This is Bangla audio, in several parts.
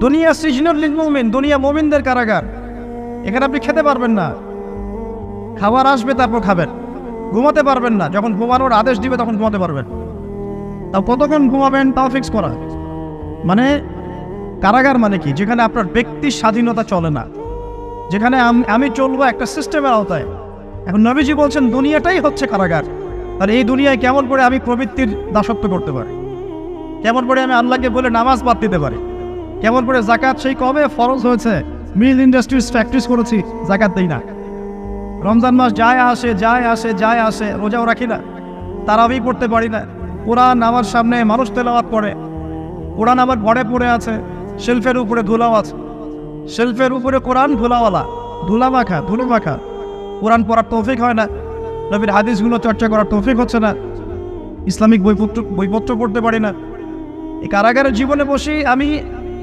দুনিয়া সিজনুল লিল মুমিন, দুনিয়া মুমিনদের কারাগার। এখানে আপনি খেতে পারবেন না। খাবার আসবে, তারপর খাবেন। ঘুমাতে পারবেন না। যখন ঘুমানোর আদেশ দিবে, তখন ঘুমাতে পারবেন। তাও কতক্ষণ ঘুমাবেন, তাও ফিক্স করা। মানে কারাগার মানে কি? যেখানে আপনার ব্যক্তির স্বাধীনতা চলে না। যেখানে আমি চলবো একটা সিস্টেমের আওতায়। এখন নবীজি বলছেন, দুনিয়াটাই হচ্ছে কারাগার। আর এই দুনিয়ায় কেমন করে আমি প্রবৃত্তির দাসত্ব করতে পারি? কেমন করে আমি আল্লাহকে বলে নামাজ বাদ দিতে পারি? কেমন করে জাকাত সেই কবে? ফরজ হয়েছে। মিল ইন্ডাস্ট্রিজ ফ্যাক্টরিজ করেছি, জাকাত দেই না। রমজান মাস যায় আসে যায় আসে যায় আসে, রোজাও রাখি না। তারাবি পড়তে পারি না। কোরআন আমার সামনে মানুষ তেলাওয়াত পড়ে কোরআন আমার ঘরে পড়ে আছে, শেলফের উপরে ধুলাও আছে। শেলফের উপরে কোরআন ধুলাওয়ালা ধুলা মাখা ধুলো মাখা কোরআন পড়ার তৌফিক হয় না। নবীর হাদিসগুলো চর্চা করার তৌফিক হচ্ছে না। ইসলামিক বইপত্র বইপত্র পড়তে পারি না। এই কারাগারের জীবনে বসেই আমি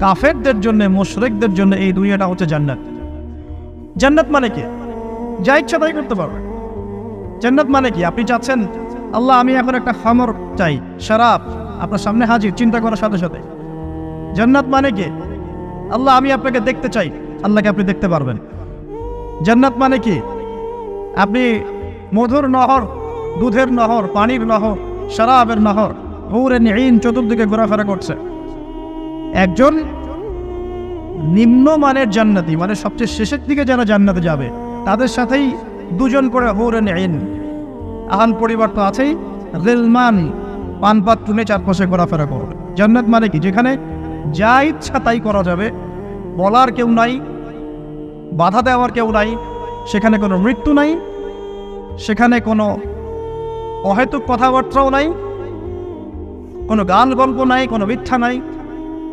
কাফেরদের জন্য, মুশরিকদের জন্য এই দুনিয়াটা হচ্ছে জান্নাত। জান্নাত মানে কি? যা ইচ্ছা তাই করতে পারবে। জান্নাত মানে কি? আপনি চাচ্ছেন, আল্লাহ, আমি এখন একটা খামর চাই, শরাব, আপনার সামনে হাজির, চিন্তা করার সাথে সাথে। জান্নাত মানে কি? আল্লাহ, আমি আপনাকে দেখতে চাই, আল্লাহকে আপনি দেখতে পারবেন। জান্নাত মানে কি? আপনি মধুর নহর, দুধের নহর, পানির নহর, শরাবের নহর হৌরে নিন চতুর্দিকে ঘোরাফেরা করছে। একজন নিম্নমানের জান্নাতি মানে সবচেয়ে শেষের দিকে যারা জান্নাতে যাবে, তাদের সাথেই দুজন করে হৌরে নিন আহান পরিবার তো আছেই। রেলমান পানপাত টুনে চারপাশে ঘোরাফেরা করবে জান্নাত মানে কি? যেখানে যা ইচ্ছা তাই করা যাবে। বলার কেউ নাই, বাধা দেওয়ার কেউ নাই, সেখানে কোনো মৃত্যু নাই, সেখানে কোনো অহেতুক কথাবার্তাও নাই, কোনো গান গল্প নাই, কোনো মিথ্যা নাই।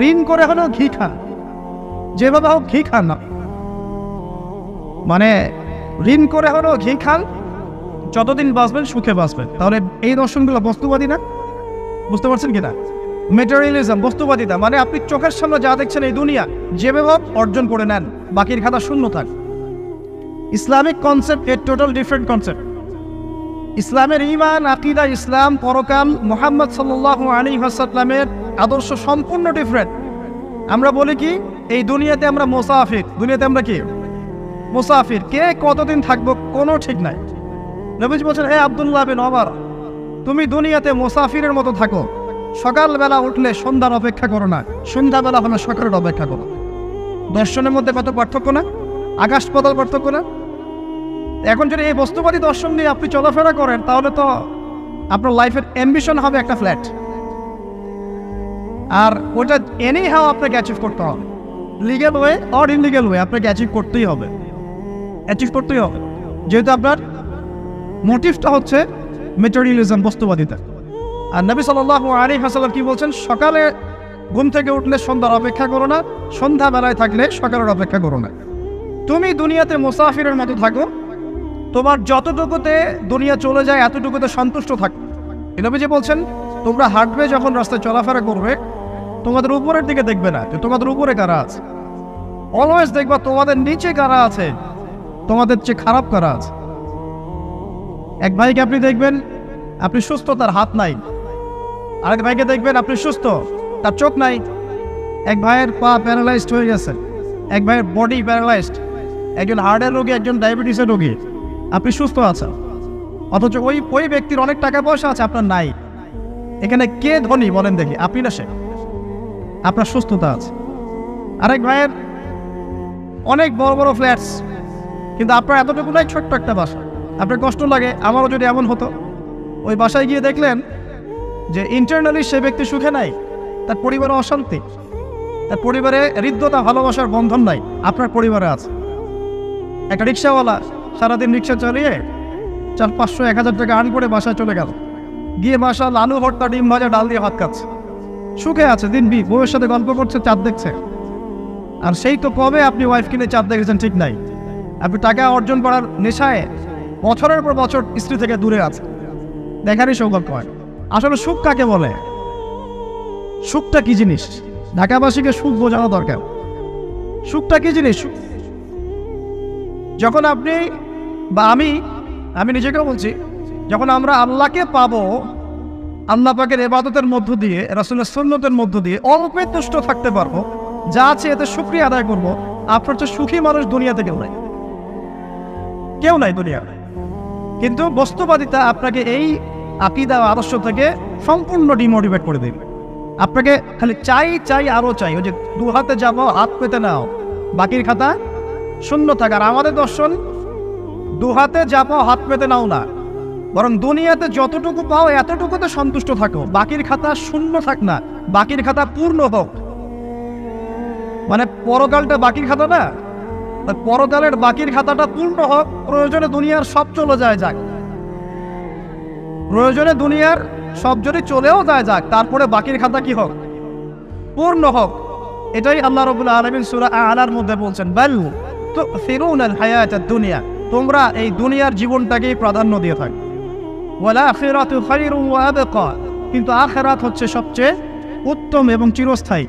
ঋণ করে হলেও ঘি খান। যেভাবে হোক ঘি খান না। মানে ঋণ করে হলেও ঘি খান, যতদিন বাঁচবেন সুখে বাঁচবেন। তাহলে এই দর্শনগুলো বস্তুবাদী না? বুঝতে পারছেন কিনা? মেটেরিয়ালিজম বস্তুবাদিতা মানে আপনি চোখের সামনে যা দেখছেন এই দুনিয়া, যেভাবে হোক অর্জন করে নেন। বাকির খাতা শূন্য থাক। ইসলামিক কনসেপ্ট এর টোটাল ডিফারেন্ট কনসেপ্ট ইসলামের ইমান আকিদা, ইসলাম, পরকাল, মোহাম্মদ সাল্লাহ আলী হাসাল্লামের আদর্শ সম্পূর্ণ ডিফারেন্ট আমরা বলি কি, এই দুনিয়াতে আমরা মোসাফির। দুনিয়াতে আমরা কি? মুসাফির। কে কতদিন থাকব কোনো ঠিক নাই। নবীজ বলছেন হে আবদুল্লাহ বিন ওমর, তুমি দুনিয়াতে মুসাফিরের মতো থাকো। সকালবেলা উঠলে সন্ধ্যার অপেক্ষা করো না। সন্ধ্যাবেলা হলে সকালের অপেক্ষা করো। দর্শনের মধ্যে কত পার্থক্য না? আকাশ পাতাল পার্থক্য না? এখন যদি এই বস্তুবাদী দর্শন নিয়ে আপনি চলাফেরা করেন, তাহলে তো আপনার লাইফের অ্যাম্বিশন হবে একটা ফ্ল্যাট আর ওটা এনেই হাও আপনাকে অ্যাচিভ করতে হবে। Legal way or illegal way আপনাকে অ্যাচিভ করতেই হবে। অ্যাচিভ করতেই হবে। যেহেতু আপনার মোটিভটা হচ্ছে মেটেরিয়ালিজম বস্তুবাদিতা। আর নবী সাল্লাহ আলী হাসাল কি বলছেন? সকালে ঘুম থেকে উঠলে সন্ধ্যার অপেক্ষা করো না, সন্ধ্যাবেলায় থাকলে সকালের অপেক্ষা করো না। তুমি দুনিয়াতে মুসাফিরের মতো থাকো। তোমার যতটুকুতে দুনিয়া চলে যায়, এতটুকুতে সন্তুষ্ট থাকো। এই নবী যে বলছেন, তোমরা হাঁটবে যখন রাস্তায় চলাফেরা করবে তোমাদের উপরের দিকে দেখবে না। তোমাদের উপরে কারা আছে? অলওয়েজ দেখবা তোমাদের নিচে কারা আছে? তোমাদের চেয়ে খারাপ কারা আছে? এক ভাইকে আপনি দেখবেন, আপনি সুস্থ, তার হাত নাই। আরেক ভাইকে দেখবেন, আপনি সুস্থ, তার চোখ নাই। এক ভাইয়ের পা প্যারালাইজড হয়ে গেছে। এক ভাইয়ের বডি প্যারালাইজড একজন হার্টের রোগী, একজন ডায়াবেটিসের রোগী। আপনি সুস্থ আছেন। অথচ ওই ওই ব্যক্তির অনেক টাকা পয়সা আছে, আপনার নাই। এখানে কে ধনী বলেন দেখি। আপনি না সে? আপনার সুস্থতা আছে। আরেক ভাইয়ের অনেক বড় বড় ফ্ল্যাটস কিন্তু আপনার এতটুকু নাই ছোট্ট একটা বাসা। আপনার কষ্ট লাগে, আমারও যদি এমন হতো। ওই বাসায় গিয়ে দেখলেন যে ইন্টারনালি সে ব্যক্তি সুখে নাই, তার পরিবারে অশান্তি, তার পরিবারে হৃদ্যতা, ভালোবাসার বন্ধন নাই, আপনার পরিবারে আছে। একটা রিক্সাওয়ালা সারাদিন রিক্সা চালিয়ে চার পাঁচশো, এক হাজার টাকা আর্ন করে বাসায় চলে গেল। গিয়ে বাসা লালু ভর্তা, ডিম ভাজা, ডাল দিয়ে ভাত খাচ্ছে। সুখে আছে, দিন বি, বউয়ের সাথে গল্প করছে, চাঁদ দেখছে। আর সেই তো কবে আপনি ওয়াইফ কিনে চাঁদ দেখেছেন, ঠিক নাই। আপনি টাকা অর্জন করার নেশায় বছরের পর বছর স্ত্রী থেকে দূরে আছে দেখারই সৌভাগ্য হয়। আসলে সুখ কাকে বলে? সুখটা কি জিনিস? ঢাকাবাসীকে সুখ বোঝানো দরকার। সুখটা কি জিনিস? যখন আপনি বা আমি আমি নিজেকেও বলছি, যখন আমরা আল্লাহকে পাবো আল্লাহ পাকের এবাদতের মধ্য দিয়ে, রাসুলের সন্ন্যতের মধ্য দিয়ে অল্পে তুষ্ট থাকতে পারব, যা আছে এতে সুক্রিয়া আদায় করব, আপনার চেয়ে সুখী মানুষ দুনিয়াতে কেউ নাই। কেউ নাই দুনিয়া কিন্তু বস্তুবাদিতা আপনাকে এই আকিদা আদর্শ থেকে সম্পূর্ণ ডিমোটিভেট করে দেবে। আপনাকে খালি চাই চাই আরও চাই, ওই যে দু হাতে যাব, হাত পেতে নাও, বাকির খাতা শূন্য থাক। আর আমাদের দর্শন, দু হাতে যাব, হাত পেতে নাও না। বরং দুনিয়াতে যতটুকু পাও এতটুকুতে সন্তুষ্ট থাকো। বাকির খাতা শূন্য থাক না, বাকির খাতা পূর্ণ হোক। মানে পরকালটা বাকির খাতা না পরকালের বাকির খাতাটা পূর্ণ হোক, প্রয়োজনে দুনিয়ার সব চলে যায় যাক। প্রয়োজনে দুনিয়ার সব যদি চলেও যায় যাক, তারপরে বাকির খাতা কি হোক? পূর্ণ হোক। এটাই আল্লাহ রবুল আলমিন সুরা আলার মধ্যে বলছেন, বাল তো ফিরুন আল হায়াত দুনিয়া। তোমরা এই দুনিয়ার জীবনটাকেই প্রাধান্য দিয়ে থাক। ওয়ালা আখিরাতু খায়রুম ওয়া আবকা। কিন্তু আখিরাত হচ্ছে সবচেয়ে উত্তম এবং চিরস্থায়ী।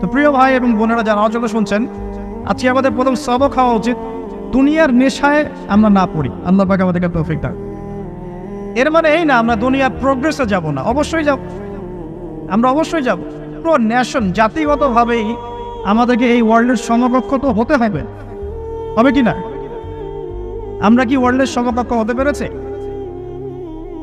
তো প্রিয় ভাই এবং বোনেরা যারা অচল শুনছেন, আজকে আমাদের প্রথম সবক হওয়া উচিত দুনিয়ার নেশায় আমরা না পড়ি। আল্লাহ পাক আমাদেরকে তৌফিক দান। এর মানে এই না, আমরা দুনিয়ার প্রোগ্রেসে যাব না। অবশ্যই যাব। আমরা অবশ্যই যাব। পুরো ন্যাশন জাতিগতভাবেই আমাদেরকে এই ওয়ার্ল্ডের সমকক্ষ তো হতে হবে। হবে কি না? আমরা কি ওয়ার্ল্ডের সমকক্ষ হতে পেরেছে?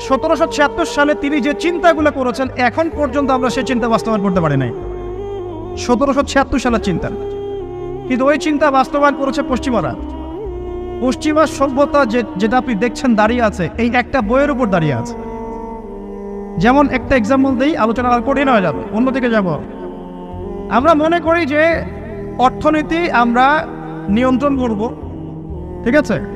সতেরোশো ছিয়াত্তর সালে তিনি যে চিন্তাগুলো করেছেন, এখন পর্যন্ত আমরা সেই চিন্তা বাস্তবায়ন করতে পারি নাই। সতেরোশো ছিয়াত্তর সালের চিন্তা। কিন্তু ওই চিন্তা বাস্তবায়ন করেছে পশ্চিমারা পশ্চিমা সভ্যতা যে, যেটা আপনি দেখছেন দাঁড়িয়ে আছে, এই একটা বইয়ের উপর দাঁড়িয়ে আছে। যেমন একটা এক্সাম্পল দিই, আলোচনা আর কঠিন হয়ে যাবে। অন্যদিকে যাব। আমরা মনে করি যে অর্থনীতি আমরা নিয়ন্ত্রণ করব। ঠিক আছে?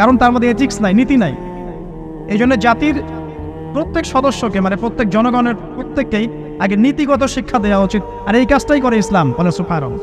কারণ তার মধ্যে এথিক্স নাই, নীতি নাই। এই জন্য জাতির প্রত্যেক সদস্যকে মানে প্রত্যেক জনগণের প্রত্যেককেই আগে নীতিগত শিক্ষা দেওয়া উচিত। আর এই কাজটাই করে ইসলাম, বলে সুফারম